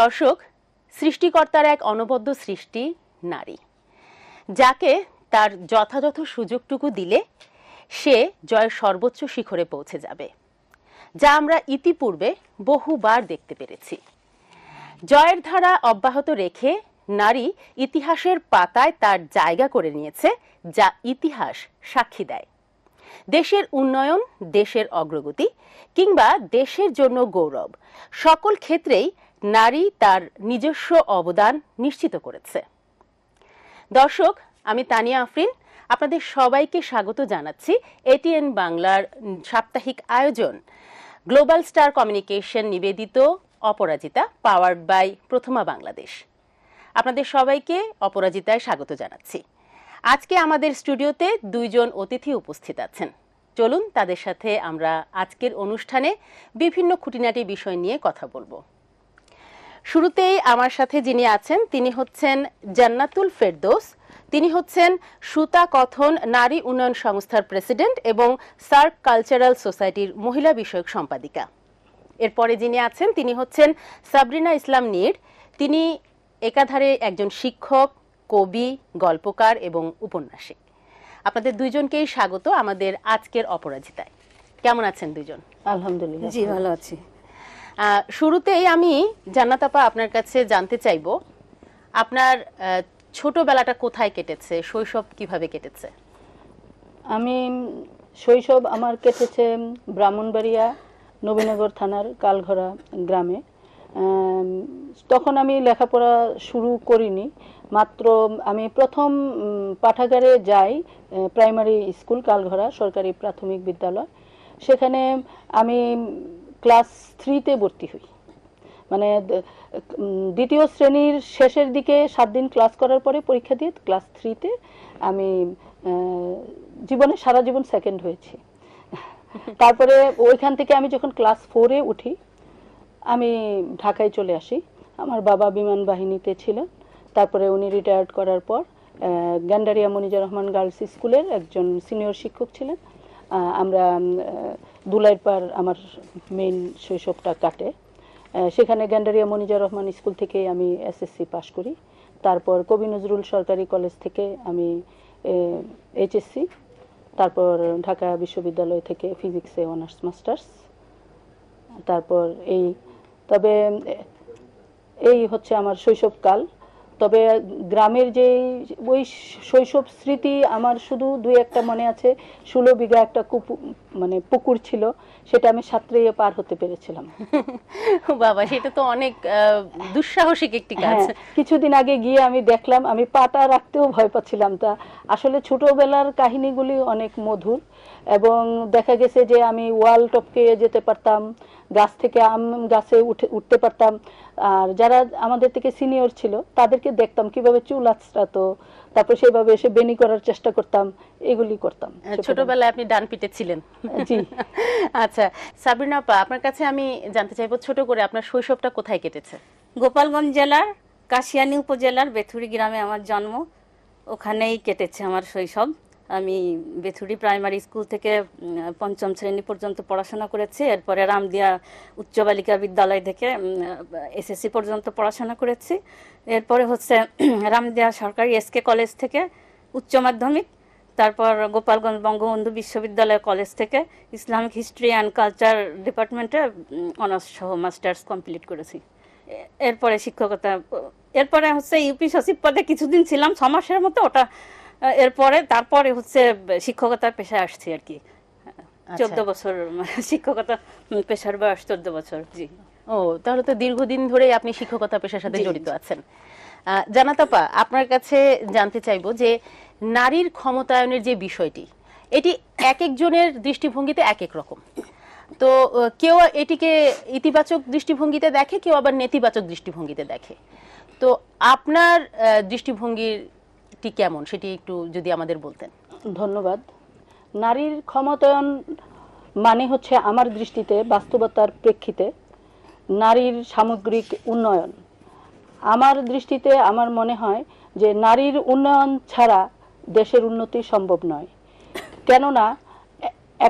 দর্শক, সৃষ্টিকর্তার এক অনবদ্য সৃষ্টি, নারী। যাকে তার যথাযথ সুযোগটুকু দিলে সে জয়ের সর্বোচ্চ শিখরে পৌঁছে যাবে, যা আমরা ইতিপূর্বে বহুবার দেখতে পেরেছি। জয়ের ধারা অব্যাহত রেখে নারী ইতিহাসের পাতায় তার জায়গা করে নিয়েছে, যা ইতিহাস সাক্ষী দেয়। দেশের উন্নয়ন, দেশের অগ্রগতি কিংবা দেশের জন্য গৌরব, সকল ক্ষেত্রেই নারী তার নিজস্ব অবদান নিশ্চিত করেছে। দর্শক, আমি তানিয়া আফরিন, আপনাদের সবাইকে স্বাগত জানাচ্ছি এটিএন বাংলার সাপ্তাহিক আয়োজন, গ্লোবাল স্টার কমিউনিকেশন নিবেদিত অপরাজিতা, পাওয়ার্ড বাই প্রথমা বাংলাদেশ। আপনাদের সবাইকে অপরাজিতায় স্বাগত জানাচ্ছি। আজকে আমাদের স্টুডিওতে দুইজন অতিথি উপস্থিত আছেন। চলুন, তাদের সাথে আমরা আজকের অনুষ্ঠানে বিভিন্ন খুঁটিনাটি বিষয় নিয়ে কথা বলব। শুরুতেই আমার সাথে যিনি আছেন তিনি হচ্ছেন জান্নাতুল ফেরদৌস। তিনি হচ্ছেন সুতা কথন নারী উন্নয়ন সংস্থার প্রেসিডেন্ট এবং সার্ক কালচারাল সোসাইটির মহিলা বিষয়ক সম্পাদিকা। এরপরে যিনি আছেন তিনি হচ্ছেন সাবরিনা ইসলাম নীর। তিনি একাধারে একজন শিক্ষক কবি গল্পকার এবং উপন্যাসিক। আপনাদের দুইজনকেই স্বাগত আমাদের আজকের অপরাজিতায়। কেমন আছেন দুইজন? আলহামদুলিল্লাহ। জি ভালো আছি। শুরুতেই আমি জান্নাতাপা আপনার কাছে জানতে চাইব, আপনার ছোটবেলাটা কোথায় কেটেছে, শৈশব কীভাবে কেটেছে? আমি, শৈশব আমার কেটেছে ব্রাহ্মণবাড়িয়া, নবীনগর থানার কালঘরা গ্রামে। তখন আমি লেখাপড়া শুরু করিনি, মাত্র আমি প্রথম পাঠাগারে যাই প্রাইমারি স্কুল কালঘরা সরকারি প্রাথমিক বিদ্যালয়। সেখানে আমি ক্লাস থ্রিতে ভর্তি হই। মানে দ্বিতীয় শ্রেণির শেষের দিকে সাত দিন ক্লাস করার পরে পরীক্ষা দিয়ে ক্লাস থ্রিতে আমি জীবনে সারা জীবন সেকেন্ড হয়েছি। তারপরে ওইখান থেকে আমি যখন ক্লাস ফোরে উঠি, আমি ঢাকায় চলে আসি। আমার বাবা বিমান বাহিনীতে ছিলেন। তারপরে উনি রিটায়ার্ড করার পর গ্যান্ডারিয়া মনিজা রহমান গার্লস স্কুলের একজন সিনিয়র শিক্ষক ছিলেন। আমরা উম, দুলাইর পার আমার মেইন শৈশবটা কাটে। সেখানে গ্যান্ডারিয়া মনিজা রহমান স্কুল থেকে আমি এসএসসি পাশ করি। তারপর কবি নজরুল সরকারি কলেজ থেকে আমি এইচএসসি তারপর ঢাকা বিশ্ববিদ্যালয় থেকে ফিজিক্সে অনার্স মাস্টার্স তারপর এই তবে এই হচ্ছে আমার শৈশবকাল। তবে গ্রামের যে ওই শৈশব স্মৃতি আমার শুধু দুই একটা মনে আছে। ষোলো বিঘা একটা কুপু মানে পুকুর ছিল সেটা আমি সাঁতরিয়ে পার হতে পেরেছিলাম। বাবা সেটা তো অনেক দুঃসাহসিক একটি কাজ। হ্যাঁ কিছুদিন আগে গিয়ে আমি দেখলাম আমি পাটা রাখতেও ভয় পাচ্ছিলাম তা। আসলে ছোটবেলার কাহিনীগুলি অনেক মধুর এবং দেখা গেছে যে আমি ওয়াল টপকে যেতে পারতাম গাছ থেকে আম গাছে উঠে উঠতে পারতাম। আর যারা আমাদের থেকে সিনিয়র ছিল তাদেরকে দেখতাম কীভাবে চুল আঁচড়াতো তারপর সেইভাবে এসে বেনি করার চেষ্টা করতাম এগুলি করতাম ছোটবেলায়। আপনি ডান পিটে ছিলেন। জি। আচ্ছা সাবরিনা আপা আপনার কাছে আমি জানতে চাইব ছোট করে আপনার শৈশবটা কোথায় কেটেছে? গোপালগঞ্জ জেলার কাশিয়ানী উপজেলার বেথুরি গ্রামে আমার জন্ম ওখানেই কেটেছে আমার শৈশব। আমি বেথুরি প্রাইমারি স্কুল থেকে পঞ্চম শ্রেণি পর্যন্ত পড়াশোনা করেছি। এরপরে রামদিয়া উচ্চ বালিকা বিদ্যালয় থেকে এসএসসি পর্যন্ত পড়াশোনা করেছি। এরপরে হচ্ছে রামদিয়া সরকারি এসকে কলেজ থেকে উচ্চ মাধ্যমিক, তারপর গোপালগঞ্জ বঙ্গবন্ধু বিশ্ববিদ্যালয় কলেজ থেকে ইসলামিক হিস্ট্রি অ্যান্ড কালচার ডিপার্টমেন্টে অনার্স সহ মাস্টার্স কমপ্লিট করেছি। এরপরে শিক্ষকতা, এরপরে হচ্ছে ইউপি সচিব পদে কিছুদিন ছিলাম ছ মাসের মতো ওটা এরপরে তারপরে হচ্ছে শিক্ষকতার পেশায় আসছি আর কি। চোদ্দ বছর শিক্ষকতা পেশার বয়স চোদ্দ বছর জি। ও তাহলে তো দীর্ঘদিন ধরেই আপনি শিক্ষকতা পেশার সাথে জড়িত আছেন। জানাতাপা আপনার কাছে জানতে চাইব যে নারীর ক্ষমতায়নের যে বিষয়টি এটি এক একজনের দৃষ্টিভঙ্গিতে এক এক রকম। তো কেউ এটিকে ইতিবাচক দৃষ্টিভঙ্গিতে দেখে কেউ আবার নেতিবাচক দৃষ্টিভঙ্গিতে দেখে। তো আপনার আহ, দৃষ্টিভঙ্গিটি কেমন, সেটি একটু যদি আমাদের বলতেন। ধন্যবাদ। নারীর ক্ষমতায়ন মানে হচ্ছে আমার দৃষ্টিতে, বাস্তবতার প্রেক্ষিতে, নারীর সামগ্রিক উন্নয়ন। আমার দৃষ্টিতে আমার মনে হয় যে নারীর উন্নয়ন ছাড়া দেশের উন্নতি সম্ভব নয়। কেননা,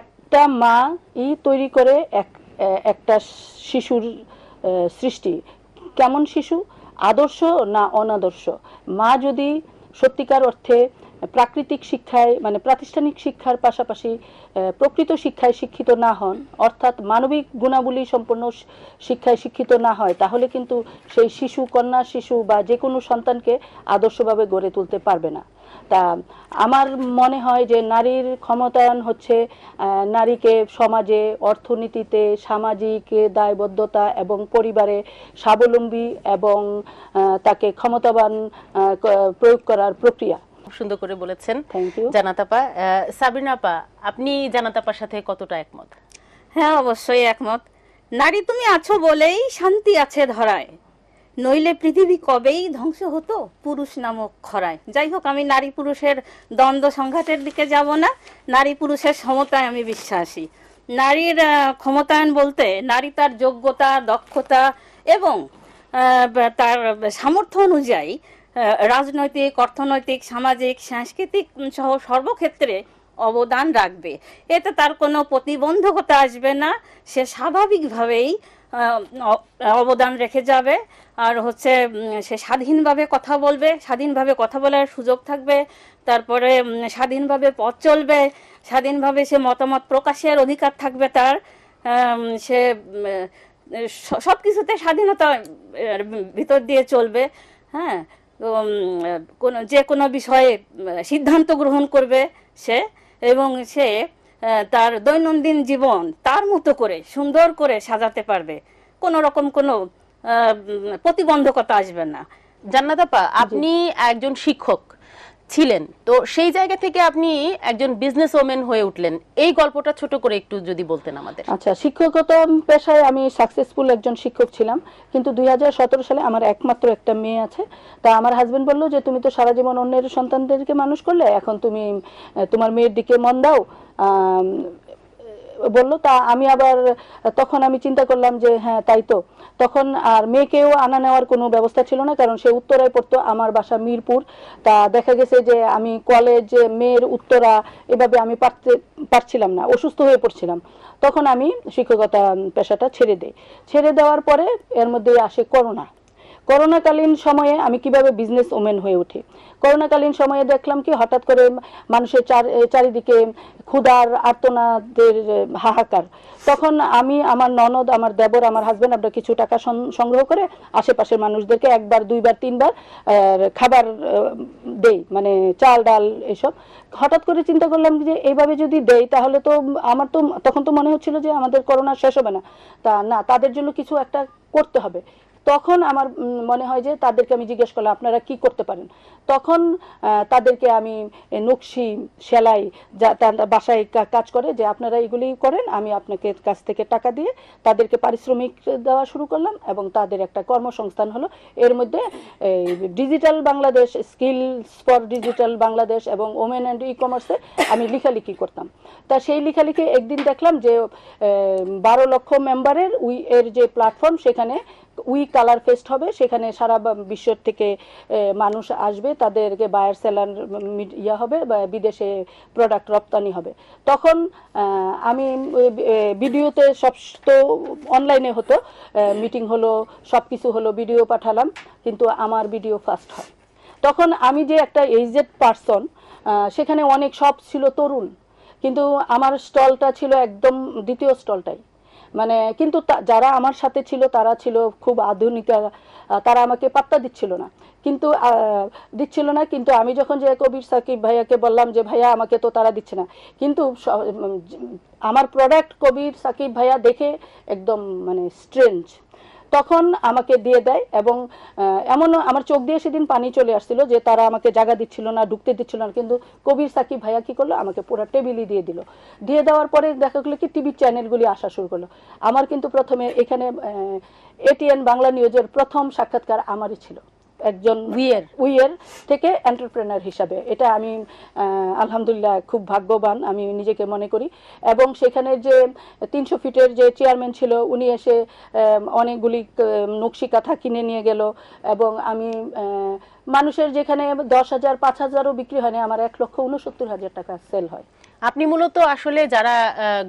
একটা মা ই তৈরি করে এক, একটা শিশুর সৃষ্টি। কেমন শিশু? আদর্শ না অনাদর্শ? মা যদি সত্যিকার অর্থে প্রাকৃতিক শিক্ষায় মানে প্রাতিষ্ঠানিক শিক্ষার পাশাপাশি প্রকৃত শিক্ষায় শিক্ষিত না হন, অর্থাৎ মানবিক গুণাবলী সম্পন্ন শিক্ষায় শিক্ষিত না হয়, তাহলে কিন্তু সেই শিশু, কন্যা, শিশু বা যে কোনো সন্তানকে আদর্শভাবে গড়ে তুলতে পারবে না। তা আমার মনে হয় যে নারীর ক্ষমতায়ন হচ্ছে নারীকে সমাজে, অর্থনীতিতে, সামাজিক দায়বদ্ধতা এবং পরিবারে স্বাবলম্বী এবং তাকে ক্ষমতাবান প্রয়োগ করার প্রক্রিয়া। খুব সুন্দর করে বলেছেন। জানাতাপা আহ, সাবিনা আপা আপনি জানাতাপার সাথে কতটা একমত? হ্যাঁ অবশ্যই একমত। নারী তুমি আছো বলেই শান্তি আছে ধরায়। নইলে পৃথিবী কবেই ধ্বংস হতো? পুরুষ নামক খরায়। যাই হোক আমি নারী পুরুষের দ্বন্দ্ব সংঘাতের দিকে যাব না। নারী পুরুষের সমতায় আমি বিশ্বাসী। নারীর ক্ষমতায়ন বলতে নারী তার যোগ্যতা দক্ষতা এবং আহ, তার সামর্থ্য অনুযায়ী রাজনৈতিক, অর্থনৈতিক, সামাজিক, সাংস্কৃতিক সহ সর্বক্ষেত্রে অবদান রাখবে। এতে তার কোনো প্রতিবন্ধকতা আসবে না। সে স্বাভাবিকভাবেই অবদান রেখে যাবে। আর হচ্ছে সে স্বাধীনভাবে কথা বলবে, স্বাধীনভাবে কথা বলার সুযোগ থাকবে। তারপরে স্বাধীনভাবে পথ চলবে, স্বাধীনভাবে সে মতামত প্রকাশের অধিকার থাকবে তার। সে সব কিছুতে স্বাধীনতা ভিতর দিয়ে চলবে। হ্যাঁ? কোনো যে কোনো বিষয়ে সিদ্ধান্ত গ্রহণ করবে সে এবং সে তার দৈনন্দিন জীবন তার মতো করে সুন্দর করে সাজাতে পারবে। কোনো রকম কোনো প্রতিবন্ধকতা আসবে না। জান্নাতাপা আপনি একজন শিক্ষক। ছিলেন। তো সেই জায়গা থেকে আপনি একজন বিজনেস ওমেন হয়ে উঠলেন। এই গল্পটা ছোট করে একটু যদি বলতেন আমাদের। আচ্ছা শিক্ষকতা পেশায় আমি সাকসেসফুল একজন শিক্ষক ছিলাম। কিন্তু দুই হাজার সতেরো সালে আমার একমাত্র একটা মেয়ে আছে। তা আমার হাজবেন্ড বলল যে, তুমি তো সারা জীবন অন্যের সন্তানদেরকে মানুষ করলে, এখন তুমি তোমার মেয়ের দিকে মন দাও। বলল, তা আমি আবার, তখন আমি চিন্তা করলাম যে হ্যাঁ তাই তো। তখন আর মেয়েকেও আনা নেওয়ার কোনো ব্যবস্থা ছিল না, কারণ সে উত্তরায় পড়তো, আমার বাসা মিরপুর। তা দেখা গেছে যে, আমি কলেজ মেয়ের উত্তরা এভাবে আমি পারতে, পারছিলাম না, অসুস্থ হয়ে পড়ছিলাম। তখন আমি শিক্ষকতা পেশাটা ছেড়ে দিই। ছেড়ে দেওয়ার পরে এর মধ্যে আসে করোনা। করোনাকালীন সময়ে আমি কীভাবে বিজনেস ওমেন হয়ে উঠি? করোনাকালীন সময়ে দেখলাম কি, হঠাৎ করে মানুষের চার চারিদিকে ক্ষুধার আর্তনাদের হাহাকার। তখন আমি, আমার ননদ, আমার দেবর, আমার হাজব্যান্ড আমরা কিছু টাকা সংগ্রহ করে আশেপাশের মানুষদেরকে একবার, দুইবার, তিনবার খাবার দেই মানে চাল, ডাল এসব। হঠাৎ করে চিন্তা করলাম যে, এইভাবে যদি দেই, তাহলে তো আমার তো, তখন তো মনে হচ্ছিল যে আমাদের করোনা শেষ হবে না। তা না, তাদের জন্য কিছু একটা করতে হবে। তখন আমার মনে হয় যে তাদেরকে আমি জিজ্ঞেস করলাম, আপনারা কি করতে পারেন? তখন তাদেরকে আমি নকশি, সেলাই যা বাসায় কাজ করে যে আপনারা এগুলি করেন, আমি আপনাকে কাছ থেকে টাকা দিয়ে তাদেরকে পারিশ্রমিক দেওয়া শুরু করলাম এবং তাদের একটা কর্মসংস্থান হলো। এর মধ্যে digital Bangladesh, skills for digital Bangladesh এবং ওমেন অ্যান্ড ই কমার্সে আমি লেখালেখি করতাম। তা সেই লেখালেখি একদিন দেখলাম যে বারো লক্ষ মেম্বারের উই, এর যে প্ল্যাটফর্ম সেখানে উই কালার ফেস্ট হবে, সেখানে সারা বা- বিশ্ব থেকে মানুষ আসবে, তাদেরকে বায়ার সেলার ইয়া হবে, বা বিদেশে প্রোডাক্ট রপ্তানি হবে। তখন আমি ভিডিওতে সব তো অনলাইনে হতো মিটিং হলো সব কিছু হলো ভিডিও পাঠালাম, কিন্তু আমার ভিডিও ফার্স্ট হয়। তখন আমি যে একটা এইজেড পার্সন সেখানে অনেক সব ছিল তরুণ, কিন্তু আমার স্টলটা ছিল একদম দ্বিতীয় স্টলটাই মানে কিন্তু যারা আমার সাথে ছিল, তারা ছিল খুব আধুনিক তারা আমাকে পাত্তা দিচ্ছিল না। কিন্তু দিচ্ছিল না, কিন্তু আমি যখন যে কবির সাকিব ভাইয়াকে বললাম যে, ভাইয়া, আমাকে তো তারা দিচ্ছে না। কিন্তু আমার প্রোডাক্ট কবির সাকিব ভাইয়া দেখে একদম মানে স্ট্রেঞ্জ তখন আমাকে দিয়ে দেয় এবং এমন আমার চোখ দিয়ে সেদিন পানি চলে আসছিল যে তারা আমাকে জায়গা দিচ্ছিল না, ঢুকতে দিচ্ছিল না। কিন্তু কবির সাকিব ভাইয়া কি করল? আমাকে পুরো টেবিলই দিয়ে দিল। দিয়ে দেওয়ার পরে দেখা গেলো কি টিভির চ্যানেলগুলি আসা শুরু করল। আমার কিন্তু প্রথমে এখানে এটিএন বাংলা নিউজের প্রথম সাক্ষাৎকার আমারই ছিল। একজন উইয়ের উইয়ের থেকে এন্টারপ্রেনার হিসাবে। এটা আমি আলহামদুলিল্লাহ খুব ভাগ্যবান, আমি নিজেকে মনে করি। এবং সেখানে যে তিনশো ফিটের যে চেয়ারম্যান ছিল, উনি এসে অনেকগুলি নকশি কাঁথা কিনে নিয়ে গেল। এবং আমি মানুষের যেখানে দশ হাজার, পাঁচ হাজারও বিক্রি হয় না, আমার এক লক্ষ উনসত্তর হাজার টাকা সেল হয়। আপনি মূলত আসলে যারা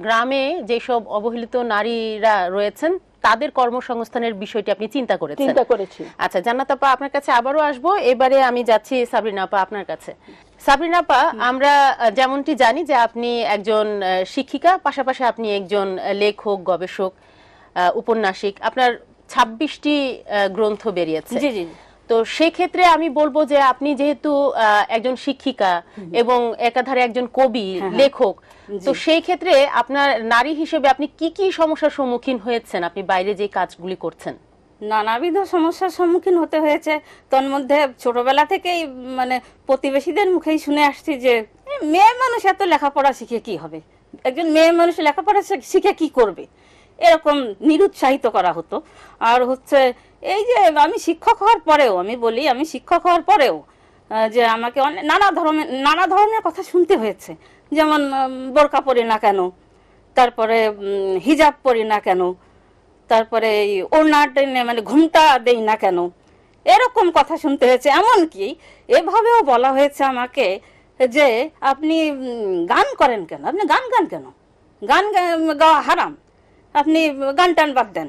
গ্রামে যেসব অবহেলিত নারীরা রয়েছেন তাদের কর্মসংস্থানের বিষয়টি আপনি চিন্তা করেছেন। চিন্তা করেছি। আচ্ছা জান্নাত আপা আপনার কাছে আবারও আসব। এবারে আমি যাচ্ছি সাবরিনা আপা আপনার কাছে। সাবরিনা আপা আমরা যেমনটি জানি যে আপনি একজন শিক্ষিকা পাশাপাশি আপনি একজন লেখক গবেষক উপন্যাসিক। আপনার ছাব্বিশটি গ্রন্থ বেরিয়েছে। জি জি। তো সেক্ষেত্রে আমি বলব যে আপনি যেহেতু একজন শিক্ষিকা এবং একাধারে একজন কবি হ্যাঁ, হ্যাঁ। লেখক তো সেই ক্ষেত্রে আপনার নারী হিসেবে আপনি কি কি সমস্যার সম্মুখীন হয়েছেন? আপনি বাইরে যে কাজগুলি করছেন। নানাবিধ সমস্যার সম্মুখীন হতে হয়েছে। তন্মধ্যে ছোটবেলা থেকেই মানে প্রতিবেশীদের মুখেই শুনে আসছি যে মেয়ে মানুষ এত লেখাপড়া শিখে কি হবে? একজন মেয়ে মানুষ লেখাপড়া শিখে কি করবে? এরকম নিরুৎসাহিত করা হতো। আর হচ্ছে এই যে আমি শিক্ষক হওয়ার পরেও, আমি বলি, আমি শিক্ষক হওয়ার পরেও যে আমাকে অনেক নানা ধরনের নানা ধরনের কথা শুনতে হয়েছে। যেমন বোরকা পরি না কেন? তারপরে হিজাব পরি না কেন? তারপরে এই ওড়না টেনে মানে ঘুমটা দেই না কেন? এরকম কথা শুনতে হয়েছে। এমনকি এভাবেও বলা হয়েছে আমাকে যে, আপনি গান করেন কেন? আপনি গান গান কেন? গান গাওয়া হারাম। আপনি গান টান বাদ দেন।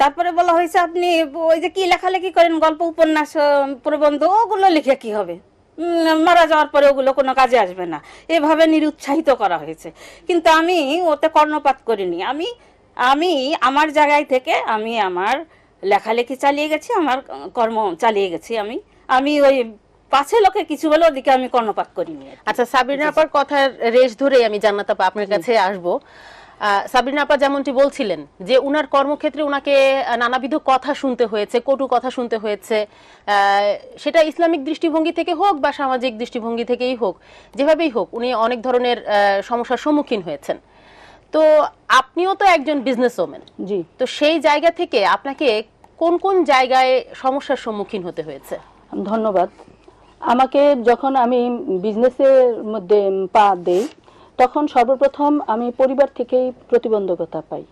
তারপরে বলা হয়েছে আপনি ওই যে কি লেখালেখি করেন গল্প উপন্যাস প্রবন্ধ ওগুলো লিখে কি হবে? মারা যাওয়ার পরে ওগুলো কোনো কাজে আসবে না। এভাবে নিরুৎসাহিত করা হয়েছে। কিন্তু আমি ওতে কর্ণপাত করিনি। আমি আমি আমার জায়গায় থেকে আমি আমার লেখালেখি চালিয়ে গেছি আমার কর্ম চালিয়ে গেছি আমি। আমি ওই পাছে লোকে কিছু বলে ওদিকে আমি কর্ণপাত করিনি আচ্ছা সাবিনা আপার কথার রেশ ধরেই আমি জান্নাত আপা আপনার কাছে আসব। সাবিনা আপা যেমনটি বলছিলেন যে উনার কর্মক্ষেত্রে উনাকে নানাবিধ কথা শুনতে হয়েছে কটু কথা শুনতে হয়েছে। সেটা ইসলামিক দৃষ্টিভঙ্গি থেকে হোক বা সামাজিক দৃষ্টিভঙ্গি থেকেই হোক যেভাবেই হোক উনি অনেক ধরনের সমস্যার সম্মুখীন হয়েছেন। তো আপনিও তো একজন বিজনেস ওমেন জি। তো সেই জায়গা থেকে আপনাকে কোন কোন জায়গায় সমস্যার সম্মুখীন হতে হয়েছে? ধন্যবাদ। আমাকে যখন আমি বিজনেসের মধ্যে পা দেই তখন সর্বপ্রথম আমি পরিবার থেকেই প্রতিবন্ধকতা পাই।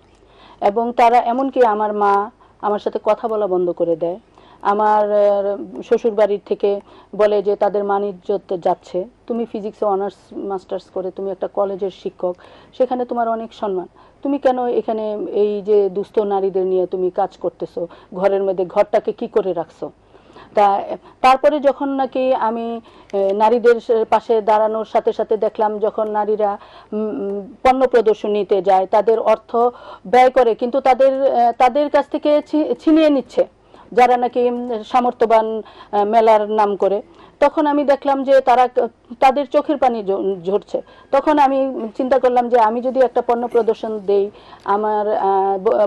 এবং তারা এমনকি আমার মা আমার সাথে কথা বলা বন্ধ করে দেয়। আমার শ্বশুর বাড়ির থেকে বলে যে, তাদের মান যাচ্ছে। তুমি ফিজিক্সে অনার্স মাস্টার্স করে তুমি একটা কলেজের শিক্ষক। সেখানে তোমার অনেক সম্মান। তুমি কেন এখানে এই যে দুস্থ নারীদের নিয়ে তুমি কাজ করতেছো? ঘরের মধ্যে ঘরটাকে কি করে রাখছো? তা, তারপরে যখন নাকি আমি নারীদের পাশে দাঁড়ানোর সাথে সাথে দেখলাম যখন নারীরা পণ্য প্রদর্শনীতে যায়, তাদের অর্থ ব্যয় করে, কিন্তু তাদের তাদের কাছ থেকে ছিনিয়ে নিচ্ছে। যারা নাকি সামর্থ্যবান মেলার নাম করে, তখন আমি দেখলাম যে তারা তাদের চোখের পানি ঝরছে। তখন আমি চিন্তা করলাম যে আমি যদি একটা পণ্য প্রদর্শন দেই, আমার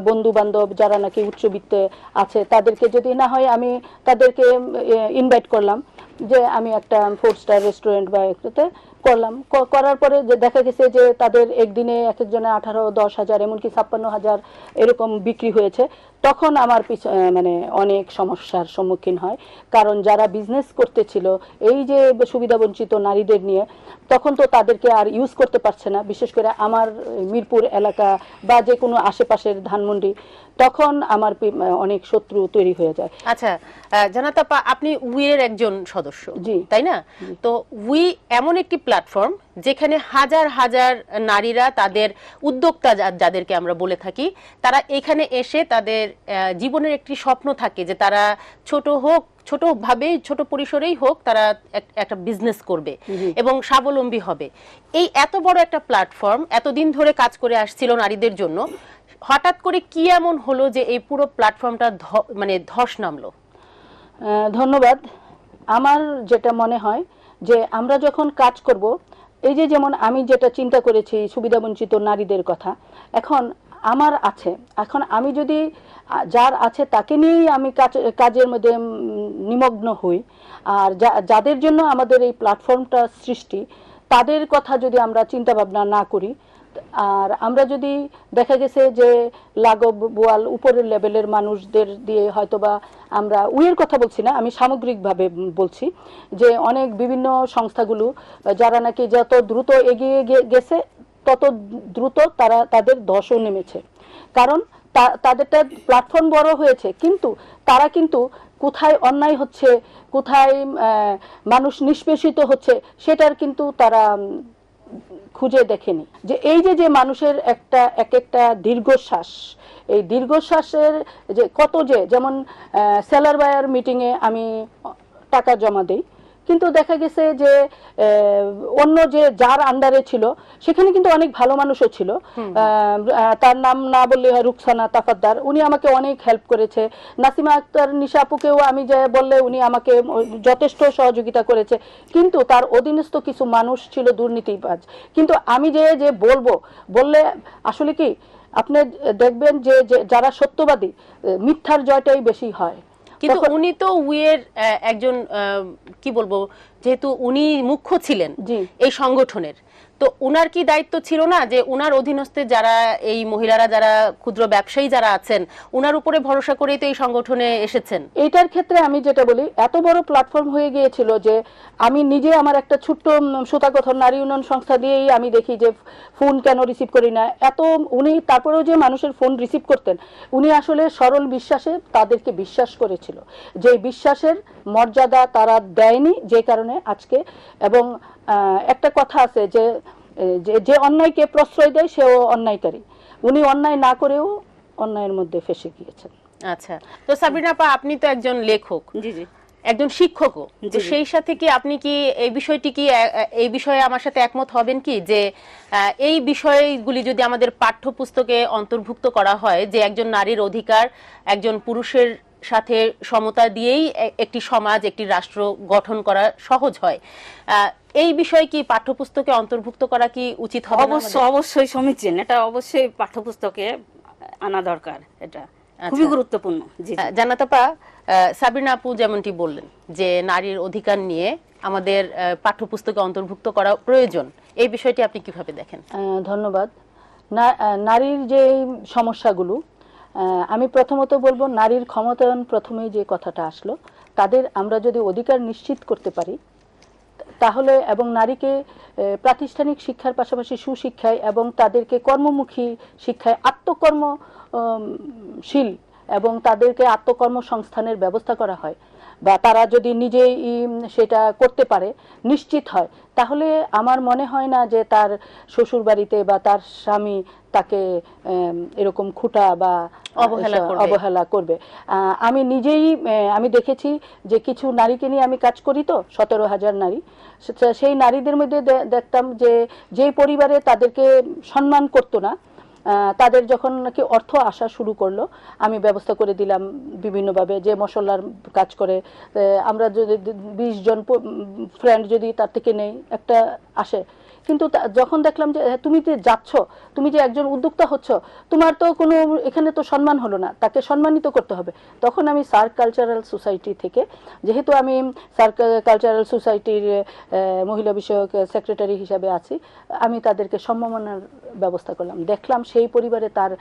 বন্ধু বান্ধব যারা নাকি উচ্চবিত্তে আছে, তাদেরকে যদি না হয় আমি তাদেরকে ইনভাইট করলাম যে আমি একটা ফোর স্টার রেস্টুরেন্ট বা একটাতে করলাম। করার পরে যে দেখা গেছে যে তাদের একদিনে এক একজনে আঠারো, দশ হাজার, এমনকি ছাপ্পান্ন হাজার এরকম বিক্রি হয়েছে। তখন আমার পিছ- মানে অনেক সমস্যার সম্মুখীন হয়। কারণ যারা বিজনেস করতেছিল এই যে সুবিধাবঞ্চিত নারীদের নিয়ে তখন তো তাদেরকে আর ইউজ করতে পারছে না। বিশেষ করে আমার মিরপুর এলাকা বা যে কোনো আশেপাশের ধানমন্ডি তখন আমার অনেক শত্রু তৈরি হয়ে যায়। আচ্ছা আহ, জানাত আপা আপনি উইয়ের একজন সদস্য জি। তাই না? তো উই এমন একটি প্ল্যাটফর্ম যেখানে হাজার হাজার নারীরা তাদের উদ্যোক্তা যা- যাদেরকে আমরা বলে থাকি তারা এখানে এসে তাদের জীবনের একটি স্বপ্ন থাকে যে তারা ছোট হোক ছোট ভাবেই ছোট পরিসরেই হোক তারা এক- একটা বিজনেস করবে এবং স্বাবলম্বী হবে। এই এত বড় একটা প্ল্যাটফর্ম এতদিন ধরে কাজ করে আসছিল নারীদের জন্য হঠাৎ করে কি এমন হলো যে এই পুরো প্ল্যাটফর্মটা ধ- মানে ধস নামলো? ধন্যবাদ। আমার যেটা মনে হয় যে আমরা যখন কাজ করব এই যে যেমন আমি যেটা চিন্তা করেছি সুবিধাবঞ্চিত নারীদের কথা, এখন আমার আছে, এখন আমি যদি যার আছে তাকে নিয়েই আমি কাজ, কাজের মধ্যে নিমগ্ন হই, আর যাদের জন্য আমাদের এই প্ল্যাটফর্মটা সৃষ্টি, তাদের কথা যদি আমরা চিন্তা ভাবনা না করি আর আমরা যদি দেখা গেছে যে লাগব বোয়াল উপরের লেভেলের মানুষদের দিয়ে হয়তোবা আমরা উইয়ের কথা বলছি না, আমি সামগ্রিকভাবে বলছি যে অনেক বিভিন্ন সংস্থাগুলো, যারা নাকি যত দ্রুত এগিয়ে গেছে, তত দ্রুত তারা তাদের ধসও নেমেছে। কারণ তাদেরটা প্ল্যাটফর্ম বড় হয়েছে, কিন্তু তারা কিন্তু কোথায় অন্যায় হচ্ছে, কোথায় মানুষ নিষ্পেষিত হচ্ছে, সেটার কিন্তু তারা খুঁজে দেখেনি। যে এই যে যে মানুষের একটা এক একটা দীর্ঘশ্বাস, এই দীর্ঘশ্বাসের যে কত যে, যেমন সেলার বায়ার মিটিংয়ে আমি টাকা জমা দেই কিন্তু দেখা গেছে যে অন্য যে যার আন্ডারে ছিল সেখানে কিন্তু অনেক ভালো মানুষও ছিল। তার নাম না বললে হয় রুকসানা তাফাদ্দার। উনি আমাকে অনেক হেল্প করেছে। নাসিমা আক্তার নিশা আপুকেও আমি যে বললে উনি আমাকে যথেষ্ট সহযোগিতা করেছে। কিন্তু তার অধীনস্থ কিছু মানুষ ছিল দুর্নীতিবাজ। কিন্তু আমি যে যে বলব বললে আসলে কি আপনি দেখবেন যে যারা সত্যবাদী মিথ্যার জয়টাই বেশি হয়। কিন্তু উনি তো উয়ের একজন আহ, কি বলব যেহেতু উনি মুখ্য ছিলেন। এই সংগঠনের তো উনার কি দায়িত্ব ছিল না যে উনার অধীনস্থে যারা এই মহিলারা, যারা ক্ষুদ্র ব্যবসায়ী যারা আছেন, উনার উপরে ভরসা করেই তো এই সংগঠনে এসেছেন? এইটার ক্ষেত্রে আমি যেটা বলি, এত বড় প্ল্যাটফর্ম হয়ে গিয়েছিল যে আমি নিজে আমার একটা ছোট্ট সুতাকথন নারী উন্নয়ন সংস্থা দিয়েই আমি দেখি যে ফোন কেন রিসিভ করি না। এত উনি তারপরেও যে মানুষের ফোন রিসিভ করতেন, উনি আসলে সরল বিশ্বাসে তাদেরকে বিশ্বাস করেছিল। যে বিশ্বাসের মর্যাদা তারা দেয়নি যে কারণে আজকে, এবং একটা কথা আছে যে যে- যে অন্যায়কে প্রশ্রয় দেয় সেও অন্যায়কারী। উনি অন্যায় না করেও অন্যায়ের মধ্যে ফেসে গিয়েছেন। আচ্ছা। তো সাবরিনা আপা আপনি তো একজন লেখক। জি জি। একজন শিক্ষকও। তো জি। সেই সাথে কি আপনি কি এই বিষয়টি কি এই বিষয়ে আমার সাথে একমত হবেন কি? যে এই বিষয়গুলি যদি আমাদের পাঠ্যপুস্তকে অন্তর্ভুক্ত করা হয় যে একজন নারীর অধিকার একজন পুরুষের সাথে সমতা দিয়েই একটি সমাজ একটি রাষ্ট্র গঠন করা সহজ হয়। আহ, এই বিষয় কি পাঠ্যপুস্তকে অন্তর্ভুক্ত করা কি উচিত হবে অবশ্য অবশ্যই সমীচীন। এটা অবশ্যই পাঠ্যপুস্তকে আনা দরকার এটা খুবই আচ্ছা। গুরুত্বপূর্ণ। জি জি। আহ, জানাতাপা আহ, সাবিনা আপু যেমনটি বললেন যে নারীর অধিকার নিয়ে আমাদের আহ, পাঠ্যপুস্তকে অন্তর্ভুক্ত করা প্রয়োজন। এই বিষয়টি আপনি কীভাবে দেখেন? আহ, ধন্যবাদ। না- আহ, নারীর যে সমস্যাগুলো আমি প্রথমত বলব, নারীর ক্ষমতায়ন প্রথমেই যে কথাটা আসলো, তাদের আমরা যদি অধিকার নিশ্চিত করতে পারি, তাহলে এবং নারীকে প্রাতিষ্ঠানিক শিক্ষার পাশাপাশি সুশিক্ষায় এবং তাদেরকে কর্মমুখী শিক্ষায় আত্মকর্মশীল শীল এবং তাদেরকে আত্মকর্মসংস্থানের ব্যবস্থা করা হয় বা তারা যদি নিজেই সেটা করতে পারে নিশ্চিত হয়। তাহলে আমার মনে হয় না যে তার শ্বশুর বাড়িতে বা তার স্বামী তাকে এরকম খুঁটা বা অবহেলা করবে। অবহেলা করবে। আহ, আমি নিজেই আমি দেখেছি যে কিছু নারীকে নিয়ে আমি কাজ করি তো সতেরো হাজার নারী। সেই নারীদের মধ্যে দেখতাম যে যেই পরিবারে তাদেরকে সম্মান করতো না তাদের যখন নাকি অর্থ আসা শুরু করল, আমি ব্যবস্থা করে দিলাম বিভিন্নভাবে যে মশলার কাজ করে। আমরা যদি বিশ জন ফ্রেন্ড যদি তার থেকে নেই, একটা আসে কিন্তু যখন দেখলাম যে হ্যাঁ, তুমি যে যাচ্ছ তুমি যে একজন উদ্যোক্তা হচ্ছ তোমার তো কোনো এখানে তো সম্মান হলো না তাকে সম্মানিত করতে হবে। তখন আমি সার্ক কালচারাল সোসাইটি থেকে যেহেতু আমি সার্ক কালচারাল সোসাইটির মহিলা বিষয়ক সেক্রেটারি হিসাবে আছি আমি তাদেরকে সম্মাননার ব্যবস্থা করলাম। দেখলাম সেই পরিবারে তার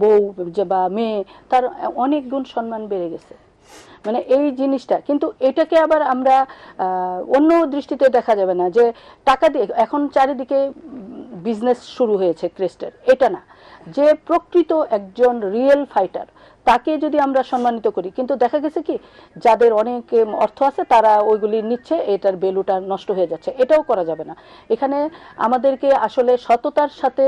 বউ যে বা মেয়ে তার অনেক গুণ সম্মান বেড়ে গেছে। মানে এই জিনিসটা। কিন্তু এটাকে আবার আমরা অন্য দৃষ্টিতে দেখা যাবে না যে টাকা দিয়ে, এখন চারিদিকে বিজনেস শুরু হয়েছে ক্রেস্টের। এটা না। যে প্রকৃত একজন রিয়েল ফাইটার তাকে যদি আমরা সম্মানিত করি, কিন্তু দেখা গেছে কি, যাদের অনেক অর্থ আছে, তারা ওইগুলি নিচ্ছে, এটার ভ্যালুটা নষ্ট হয়ে যাচ্ছে। এটাও করা যাবে না। এখানে আমাদেরকে আসলে সততার সাথে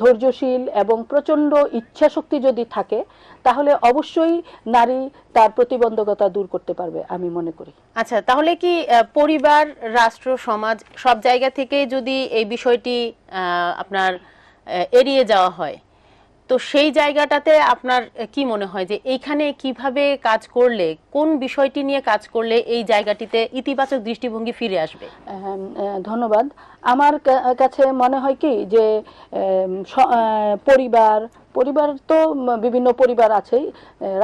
ধৈর্যশীল এবং প্রচণ্ড ইচ্ছাশক্তি যদি থাকে তাহলে অবশ্যই নারী তার প্রতিবন্ধকতা দূর করতে পারবে আমি মনে করি। আচ্ছা তাহলে কি পরিবার রাষ্ট্র সমাজ সব জায়গা থেকে যদি এই বিষয়টি আপনার এড়িয়ে যাওয়া হয় তো সেই জায়গাটাতে আপনার কি মনে হয় যে এইখানে কীভাবে কাজ করলে কোন বিষয়টি নিয়ে কাজ করলে এই জায়গাটিতে ইতিবাচক দৃষ্টিভঙ্গি ফিরে আসবে? ধন্যবাদ। আমার কাছে মনে হয় কি যে পরিবার পরিবার তো বিভিন্ন পরিবার আছেই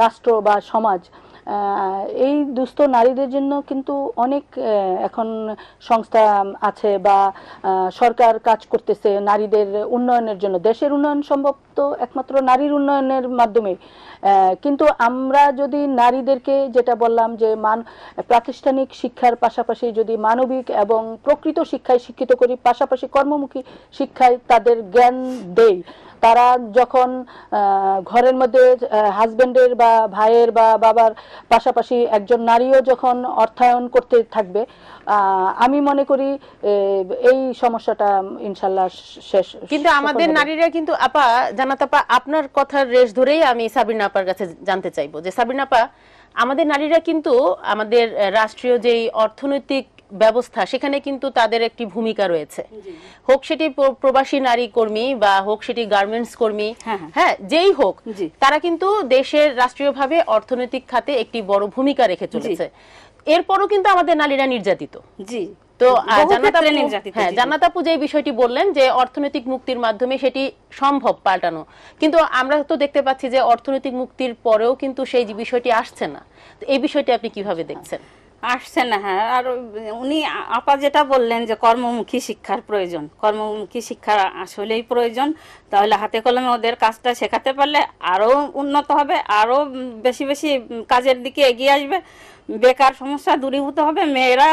রাষ্ট্র বা সমাজ। এই দুস্থ নারীদের জন্য কিন্তু অনেক এখন সংস্থা আছে বা সরকার কাজ করতেছে নারীদের উন্নয়নের জন্য। দেশের উন্নয়ন সম্ভব তো একমাত্র নারীর উন্নয়নের মাধ্যমে কিন্তু আমরা যদি নারীদেরকে যেটা বললাম যে মান প্রাতিষ্ঠানিক শিক্ষার পাশাপাশি যদি মানবিক এবং প্রকৃত শিক্ষায় শিক্ষিত করি পাশাপাশি কর্মমুখী শিক্ষায় তাদের জ্ঞান দেই। তারা যখন ঘরের মধ্যে হাজবেন্ডের বা ভাইয়ের বা বাবার পাশাপাশি একজন নারীও যখন অর্থায়ন করতে থাকবে আমি মনে করি এই সমস্যাটা ইনশাল্লাহ শেষ কিন্তু আমাদের নারীরা কিন্তু আপা জানাতাপা আপনার কথার রেশ ধরেই আমি সাবিনা আপার কাছে জানতে চাইব যে সাবিনা আপা আমাদের নারীরা কিন্তু আমাদের রাষ্ট্রীয় যেই অর্থনৈতিক ব্যবস্থা সেখানে কিন্তু তাদের একটি ভূমিকা রয়েছে। হোক সেটি প্রবাসী নারী কর্মী বা হোক সেটি গার্মেন্টস কর্মী হ্যাঁ, হ্যাঁ। হ্যাঁ যেই হোক তারা কিন্তু দেশের রাষ্ট্রীয়ভাবে অর্থনৈতিক খাতে একটি বড় ভূমিকা রেখে চলেছে। এরপরও কিন্তু আমাদের নারীরা নির্যাতিত। জি। তো জান্নাত আপু- হ্যাঁ যে বিষয়টি বললেন যে অর্থনৈতিক মুক্তির মাধ্যমে সেটি সম্ভব পাল্টানো। কিন্তু আমরা তো দেখতে পাচ্ছি যে অর্থনৈতিক মুক্তির পরেও কিন্তু সেই বিষয়টি আসছে না। তো এই বিষয়টি আপনি কীভাবে দেখছেন? আসছে না হ্যাঁ। আর উনি আপা যেটা বললেন যে কর্মমুখী শিক্ষার প্রয়োজন। কর্মমুখী শিক্ষা আসলেই প্রয়োজন। তাহলে হাতে কলমে ওদের কাজটা শেখাতে পারলে আরও উন্নত হবে আরও বেশি বেশি কাজের দিকে এগিয়ে আসবে। বেকার সমস্যা দূরীভূত হবে, মেয়েরা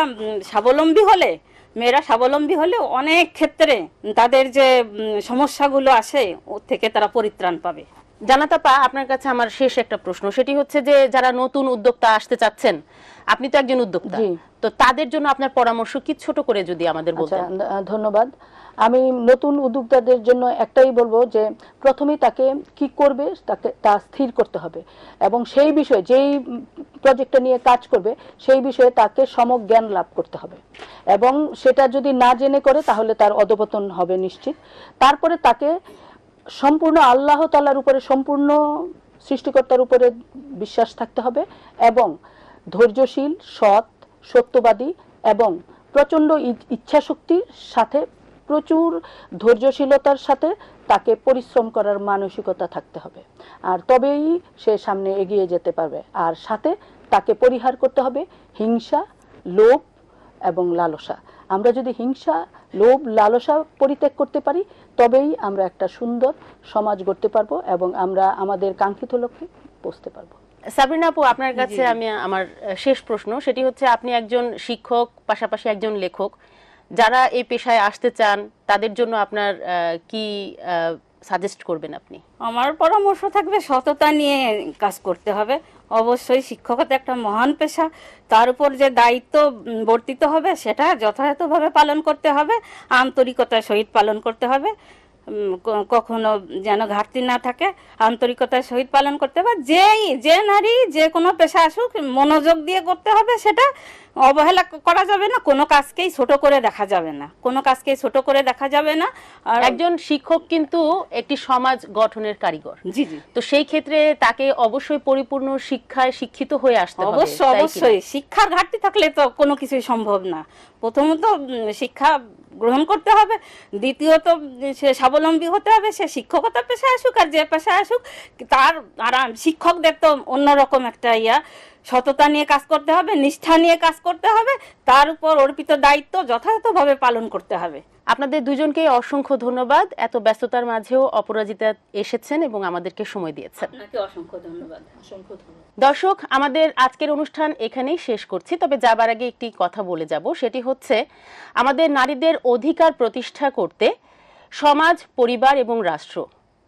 স্বাবলম্বী হলে, মেয়েরা স্বাবলম্বী হলে অনেক ক্ষেত্রে তাদের যে সমস্যাগুলো আসে, ওর থেকে তারা পরিত্রাণ পাবে। জানাতাপা আপনার কাছে আমার শেষ একটা প্রশ্ন। সেটি হচ্ছে যে যারা নতুন উদ্যোক্তা আসতে চাচ্ছেন আপনি তো একজন উদ্যোক্তা। তো তাদের জন্য আপনার পরামর্শ কি ছোট করে যদি আমাদের আচ্ছা বলতেন? ধন্যবাদ। আমি নতুন উদ্যোক্তাদের জন্য একটাই বলব যে প্রথমেই তাকে কি করবে তাকে তা স্থির করতে হবে। এবং সেই বিষয়ে যেই প্রজেক্টটা নিয়ে কাজ করবে সেই বিষয়ে তাকে সমক জ্ঞান লাভ করতে হবে। এবং সেটা যদি না জেনে করে তাহলে তার অধপতন হবে নিশ্চিত। তারপরে তাকে সম্পূর্ণ আল্লাহ তালার উপরে, সম্পূর্ণ সৃষ্টিকর্তার উপরে বিশ্বাস থাকতে হবে এবং ধৈর্যশীল, সৎ, সত্যবাদী এবং প্রচণ্ড ইচ্ছাশক্তির সাথে, প্রচুর ধৈর্যশীলতার সাথে তাকে পরিশ্রম করার মানসিকতা থাকতে হবে। আর তবেই সে সামনে এগিয়ে যেতে পারবে। আর সাথে তাকে পরিহার করতে হবে হিংসা, লোভ এবং লালসা। আমরা যদি হিংসা লোভ লালসা পরিত্যাগ করতে পারি তবেই আমরা একটা সুন্দর সমাজ গড়তে পারব এবং আমরা আমাদের কাঙ্ক্ষিত লক্ষ্যে পৌঁছতে পারব। সাবরিনা আপু আপনার কাছে আমি আমার শেষ প্রশ্ন। সেটি হচ্ছে আপনি একজন শিক্ষক পাশাপাশি একজন লেখক। যারা এই পেশায় আসতে চান তাদের জন্য আপনার কি সাজেস্ট করবেন আপনি? আমার পরামর্শ থাকবে সততা নিয়ে কাজ করতে হবে। অবশ্যই শিক্ষকতা একটা মহান পেশা। তার উপর যে দায়িত্ব বর্তিত হবে, সেটা যথাযথভাবে পালন করতে হবে। আন্তরিকতার সহিত পালন করতে হবে। কখনো যেন ঘাটতি না থাকে আন্তরিকতার সহিত পালন করতে হবে। যেই যে নারী যে কোনো পেশা আসুক মনোযোগ দিয়ে করতে হবে সেটা অবহেলা করা যাবে না। কোনো কাজকেই ছোট করে দেখা যাবে না। কোনো কাজকেই ছোট করে দেখা যাবে না। আর একজন শিক্ষক কিন্তু একটি সমাজ গঠনের কারিগর। জি জি। তো সেই ক্ষেত্রে তাকে অবশ্যই পরিপূর্ণ শিক্ষায় শিক্ষিত হয়ে আসতে হবে অবশ্য তাই কি না? অবশ্যই। শিক্ষার ঘাটতি থাকলে তো কোনো কিছুই সম্ভব না। প্রথমত শিক্ষা গ্রহণ করতে হবে। দ্বিতীয়ত, সে স্বাবলম্বী হতে হবে, সে শিক্ষকতা পেশায় আসুক আর যে পেশায় আসুক, তার আরাম শিক্ষকদের তো অন্যরকম একটা ইয়া। সততা নিয়ে কাজ করতে হবে, নিষ্ঠা নিয়ে কাজ করতে হবে, তার উপর অর্পিত দায়িত্ব যথাযথভাবে পালন করতে হবে। আপনাদের দুজনকে অসংখ্য ধন্যবাদ। এত ব্যস্ততার মাঝেও অপরাজিতা এসেছেন এবং আমাদেরকে সময় দিয়েছেন। আপনাকে অসংখ্য ধন্যবাদ। অসংখ্য ধন্যবাদ। দর্শক আমাদের আজকের অনুষ্ঠান এখানেই শেষ করছি তবে যাবার আগে একটি কথা বলে যাব। সেটি হচ্ছে আমাদের নারীদের অধিকার প্রতিষ্ঠা করতে সমাজ পরিবার এবং রাষ্ট্র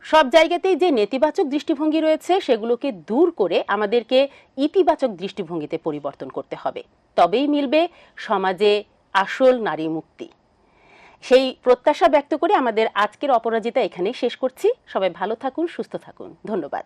সব জায়গাতেই যে নেতিবাচক দৃষ্টিভঙ্গি রয়েছে সেগুলোকে দূর করে আমাদেরকে ইতিবাচক দৃষ্টিভঙ্গিতে পরিবর্তন করতে হবে। তবেই মিলবে সমাজে আসল নারী মুক্তি সেই প্রত্যাশা ব্যক্ত করে আমাদের আজকের অপরাজিতা এখানেই শেষ করছি। সবাই ভালো থাকুন, সুস্থ থাকুন। ধন্যবাদ।